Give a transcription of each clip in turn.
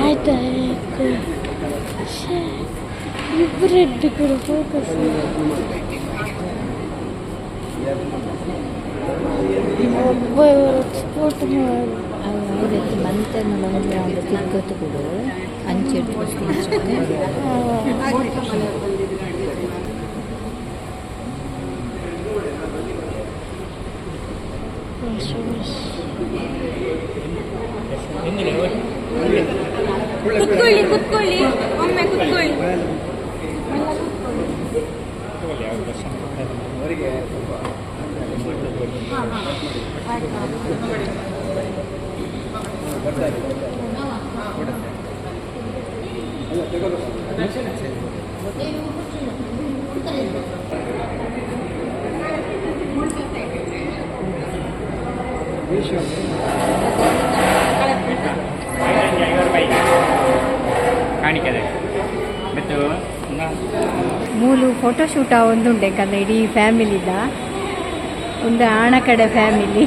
ಆಯ್ತಾ. ಇಬ್ಬರದ್ದು ಕೂಡ ಫೋಕಸ್ ಒಬ್ಬ ಎಕ್ಸ್ಪೋರ್ಟ್ ಮಾಡಿ ಅವರದ್ದು ಮಂತನ ಒಂದು ಕೊಡು ಕೂಡ ಅಂಚೆಟ್ಟು ಕುತ್ಕೊಳ್ಳಿ ಕುತ್ಕೊಳ್ಳಿ. ಒಮ್ಮೆ ಕುತ್ಕೊಳ್ಳಿ. ಕಾಣಿಕದೆ ಮೂಲು ಫೋಟೋಶೂಟ ಒಂದುಂಡೆ ಕಲ್ಲ ಇಡೀ ಫ್ಯಾಮಿಲಿದ ಒಂದು ಆಣ ಕಡೆ ಫ್ಯಾಮಿಲಿ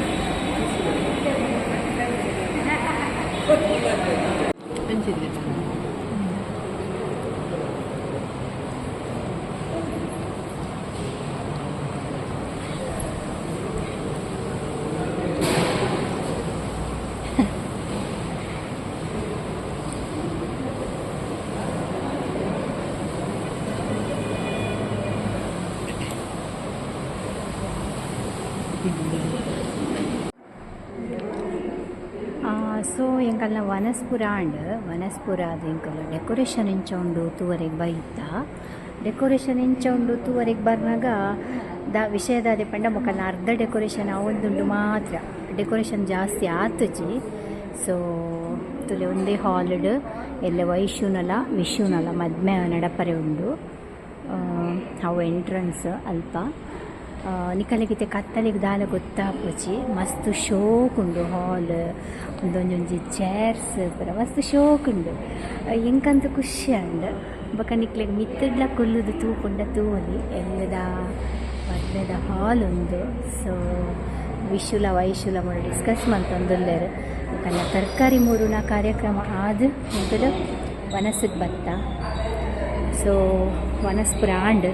ಸೊ, ಎಂಕಲ್ನ ವನಸ್ಪುರ ಅಂಡ್ ವನಸ್ಪುರ ಅದು ಎಂಕಲ್ ಡೆಕೋರೇಷನ್ ಇಂಚ ಉಂಡು ತೂವರೆಗೆ ಬೈತ. ಡೆಕೋರೇಷನ್ ಇಂಚ ಉಂಡು ತೂವರೆಗೆ ಬರ್ನಾಗ ದ ವಿಷಯದ ಪಂಡ ಮೊಕಲ್ನ ಅರ್ಧ ಡೆಕೋರೇಷನ್ ಅವೊಂದುಂಡು ಮಾತ್ರ. ಡೆಕೋರೇಷನ್ ಜಾಸ್ತಿ ಆತುಜಿ ಸೊ, ತುಲೆ ಒಂದೇ ಹಾಲ್ಡ್, ಎಲ್ಲ ವೈಶುನಲ, ವಿಶುನಲ, ಮದ್ಮೆ, ನಡಪರೆ ಉಂಡು. ಅವು ಎಂಟ್ರೆನ್ಸ್ ಅಲ್ಪ. ಆ, ಗಿತ್ತೆ ಕತ್ತಲಿಗೆ ದಾಲ ಗೊತ್ತಾಪುಜಿ ಮಸ್ತ್ ಶೋಕುಂಡು ಹಾಲ್ ಒಂದೊಂಜೊಂಜಿ ಚೇರ್ಸ್ ಪೂರ ಮಸ್ತ್ ಶೋಕ್ ಉಂಡು ಎಂಕಂತ ಖುಷಿ ಅಂಡ್ ಬೊಕ ನಿಕ್ಲೆಗ್ ಮಿತ್ತಡ್ಲ ಕೊಲ್ಲುದು ತೂಪುಂಡ ತೂವಲಿ ಎಲ್ಲದ ಮದ್ವೆದ ಹಾಲ್ ಉಂದು ಸೊ ವಿಶುಲ ವೈಶುಲ ಮೂರು ಡಿಸ್ಕಸ್ ಮಂತೊಂದುಲ್ಲೆರ್ ಕಲ್ಲ ತರಕಾರಿ ಮೂರುನ ಕಾರ್ಯಕ್ರಮ ಆದ್ ಮೊದಲು ವನಸ್ಸಿಗೆ ಬತ್ತ. ಸೊ ವನಸ್ಪುರ ಆಂಡ್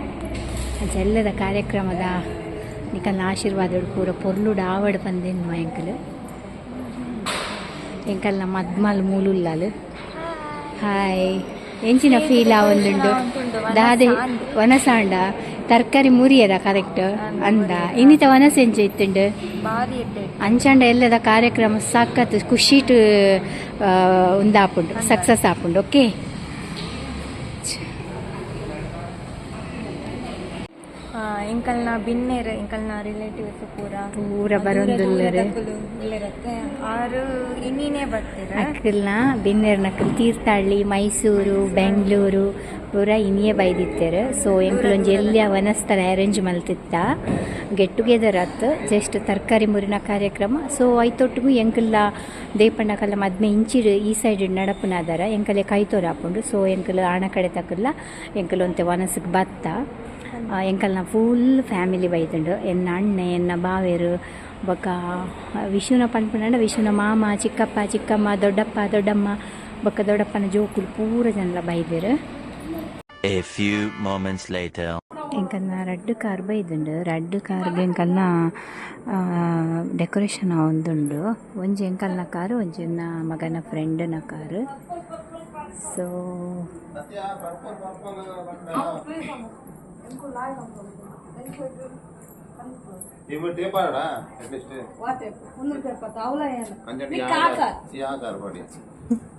ಅಂಚೆಲ್ಲದ ಕಾರ್ಯಕ್ರಮದ ನಿಕಲ್ನ ಆಶೀರ್ವಾದ ಪೂರ ಪೊರ್ಲುಡು ಆವಡ್ ಬಂದೆನ್ನುವ ಎಂಕಲ್. ಎಂಕಲ್ನ ಮದ್ಮಲ್ ಮೂಲುಲ್ಲಾಲ್. ಹಾಯ್. ಎಂಚಿನ ಫೀಲ್ ಆ ಒಂದುಂಡು? ದಾದೆ ವನಸಾಂಡ ತರಕಾರಿ ಮುರಿಯದ ಕರೆಕ್ಟ್ ಅಂದ. ಇನ್ನಿತ ವನಸ ಎಂಚ ಇತ್ತುಂಡು? ಅಂಚಾಂಡ ಎಲ್ಲದ ಕಾರ್ಯಕ್ರಮ ಸಖತ್ ಖುಷಿಟ್ ಉಂದಾಪುಂಡು ಸಕ್ಸಸ್ ಆಪುಂಡು ಓಕೆ ಇಂಕಲ್ನ ಬಿನ್ನೇರ್ ಎಂಕಲ್ನ ರಿಲೇಟಿವ್ಸ್ ಪೂರ. ಪೂರ ಬರೊಂದುಲ್ಲೆರ್ ಇಲ್ಲಿರತ್ತೆ. ಆರು ಇನ್ನೀನೇ ಬರ್ತೀರ? ಅಕ್ಕಲ್ನ ಬಿನ್ನೇರ್ ನಕ್ಕಲ್ ತೀರ್ಥಹಳ್ಳಿ ಮೈಸೂರು ಬೆಂಗಳೂರು ಪೂರ ಇನ್ನೇ ಬೈದಿತ್ತೇರು. ಸೊ ಎಂಕ್ಲೊಂಜಿ ಎಲ್ಲಿ ವನಸ್ಥಳ ಅರೇಂಜ್ ಮಲ್ತಿತ್ತ. ಗೆಟ್ ಟುಗೆದರ್ ಅತ್ ಜಸ್ಟ್ ತರಕಾರಿ ಮುರಿನ ಕಾರ್ಯಕ್ರಮ. ಸೊ ಐತೊಟ್ಟಿಗೂ ಎಂಕಲ್ಲ ದೇಪಣ್ಣಕಲ್ಲ ಮದ್ಮೆ ಇಂಚಿಡ್ ಈ ಸೈಡ್ ನಡಪನಾದಾರ. ಎಂಕಲೆ ಕೈತೋರ ಹಾಕೊಂಡು ಸೊ ಎಂಕಲ್ ಆಣ ಕಡೆ ತಕ್ಕಲ್ಲ ಎಂಕಲ್ ಒಂತೆ ವನಸ್ಸಿಗೆ ಬತ್ತ. ಎಂಕಲ್ನ ಫುಲ್ ಫ್ಯಾಮಿಲಿ ಬೈತುಂಡು ಎನ್ನ ಅಣ್ಣೆ ಎನ್ನ ಬಾವೇರು ಬೊಕ ವಿಷ್ಣುನ ಪನ್ಪುನಂಡ ವಿಷ್ಣುನ ಮಾಮ ಚಿಕ್ಕಪ್ಪ ಚಿಕ್ಕಮ್ಮ ದೊಡ್ಡಪ್ಪ ದೊಡ್ಡಮ್ಮ ಬೊಕ್ಕ ದೊಡ್ಡಪ್ಪನ ಜೋಕುಲು ಪೂರ ಜನಲ ಬೈದೆರ್ A few moments later. ಎಂಕಲ್ನ ರಡ್ಡ್ ಕಾರ್ ಬೈದುಂಡು ರಡ್ಡ್ ಕಾರ್ಗೆ ಎಂಕಲ್ನ ಡೆಕೋರೇಷನ್ ಒಂದುಂಡು ಒಂಜಿ ಎಂಕಲ್ನ ಕಾರು ಒಂಜಿ ಮಗನ ಫ್ರೆಂಡ್ನ ಕಾರು. ಸೊ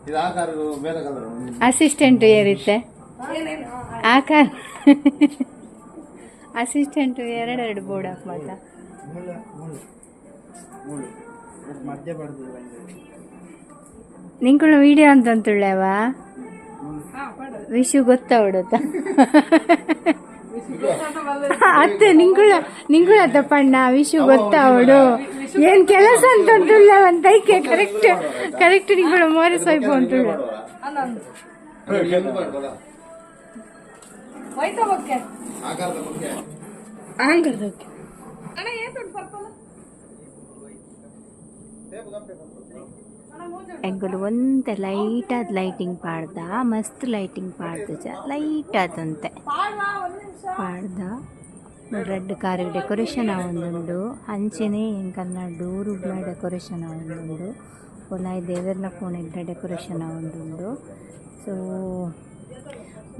ಇದು ಆಕಾರ ಬೇರೆ ಕಲರ್ ಅಸಿಸ್ಟೆಂಟ್ ಏರಿತ್ತೆ ಆಕಾರ ಕಾರ್ ಅಸಿಸ್ಟೆಂಟ್ ಎರಡೆರಡು ಬೋರ್ಡ್ ಹಾಕ್ ಮಾತಾ ನಿಂಕುಳ ವಿಡಿಯೋ ಅಂತ ವಿಶು ವಿಶು ಗೊತ್ತಾವಡುತ್ತ ಅತ್ತೆ ನಿಂಗುಳ ನಿಂಗುಳ ತಪ್ಪಣ್ಣ ವಿಶು ಗೊತ್ತಾವಡು ಏನ್ ಕೆಲಸ ಅಂತ ಅಂತುಳ್ಳೆವ ಅಂತ ಐಕೆ ಕರೆಕ್ಟ್ ಕರೆಕ್ಟ್ ನಿಂಗುಳ ಮೋರೆ ಅಂತುಳ್ಳೆ ಆಕಾರದ ಬಗ್ಗೆ ಹಂಗದಕ್ಕೆ ಎಂಕುಲು ಒಂತೆ ಲೈಟಾದ ಲೈಟಿಂಗ್ ಪಾಡ್ದ, ಮಸ್ತ್ ಲೈಟಿಂಗ್ ಪಾಡ್ದು ಜ ಲೈಟ್ ಆದಂತೆ ಪಾಡ್ದ ರೆಡ್ ಕಾರ್ ಡೆಕೋರೇಷನ್ ಆವೊಂದುಂಡು ಅಂಚೆನೆ ಎಂಕಲ್ನ ಡೋರುಗ್ಲ ಡೆಕೋರೇಷನ್ ಆವೊಂದುಂಡು ಒಲಾಯಿ ದೇವೆರ್ನ ಕೋಣೆಗ್ಲ ಡೆಕೋರೇಷನ್ ಆವೊಂದುಂಡು ಸೊ,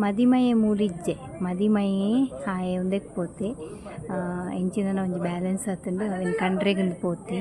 ಮದಿಮಯೆ ಮೂಲಿಜ್ಜೆ, ಮದಿಮಯೆ ಹಾಯೆ ಒಂದಕ್ಕೆ ಪೋತೆ ಎಂಚಿನ ಒಂಜಿ ಬ್ಯಾಲೆನ್ಸ್ ಆತುಂಡು, ಅವೆನ್ ಕಂಡ್ರೆಗಿಂದು ಪೋತೆ.